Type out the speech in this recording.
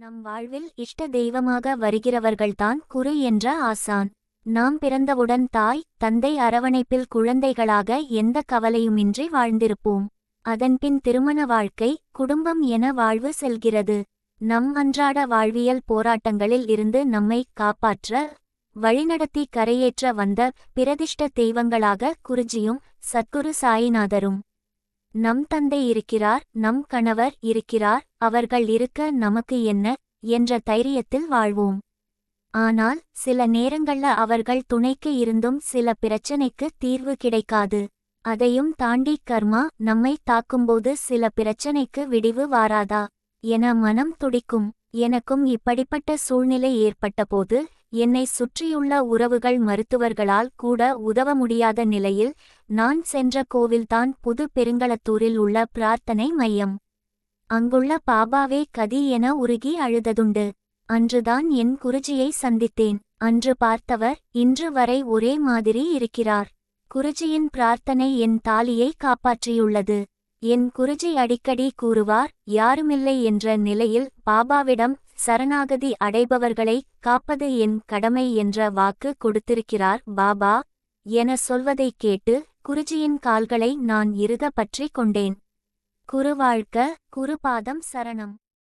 நம் வாழ்வில் இஷ்ட தெய்வமாக வருகிறவர்கள்தான் குரு என்ற ஆசான். நாம் பிறந்தவுடன் தாய் தந்தை அரவணைப்பில் குழந்தைகளாக எந்த கவலையுமின்றி வாழ்ந்திருப்போம். அதன்பின் திருமண வாழ்க்கை குடும்பம் என வாழ்வு செல்கிறது. நம் அன்றாட வாழ்வியல் போராட்டங்களில் இருந்து நம்மை காப்பாற்ற வழிநடத்தி கரையேற்ற வந்த பிரதிஷ்ட தெய்வங்களாக குருஜியும் சத்குரு சாயிநாதரும். நம் தந்தை இருக்கிறார் நம் கணவர் இருக்கிறார் அவர்கள் இருக்க நமக்கு என்ன? என்ற தைரியத்தில் வாழ்வோம். ஆனால் சில நேரங்கள்ல அவர்கள் துணைக்கு இருந்தும் சில பிரச்சனைக்கு தீர்வு கிடைக்காது. அதையும் தாண்டி கர்மா நம்மை தாக்கும்போது சில பிரச்சனைக்கு விடிவு வாராதா? என மனம் துடிக்கும். எனக்கும் இப்படிப்பட்ட சூழ்நிலை ஏற்பட்டபோது என்னை சுற்றியுள்ள உறவுகள் மருத்துவர்களால் கூட உதவ முடியாத நிலையில் நான் சென்ற கோவில்தான் புது பெருங்களத்தூரில் உள்ள பிரார்த்தனை மையம். அங்குள்ள பாபாவே கதி என உருகி அழுததுண்டு. அன்றுதான் என் குருஜியை சந்தித்தேன். அன்று பார்த்தவர் இன்று வரை ஒரே மாதிரி இருக்கிறார். குருஜியின் பிரார்த்தனை என் தாலியை காப்பாற்றியுள்ளது. என் குருஜி அடிக்கடி கூறுவார் யாருமில்லை என்ற நிலையில் பாபாவிடம் சரணாகதி அடைபவர்களை காப்பது என் கடமை என்ற வாக்கு கொடுத்திருக்கிறார் பாபா என சொல்வதைக் கேட்டு குருஜியின் கால்களை நான் இறுக பற்றிக் கொண்டேன். குருவாழ்க குருபாதம் சரணம்.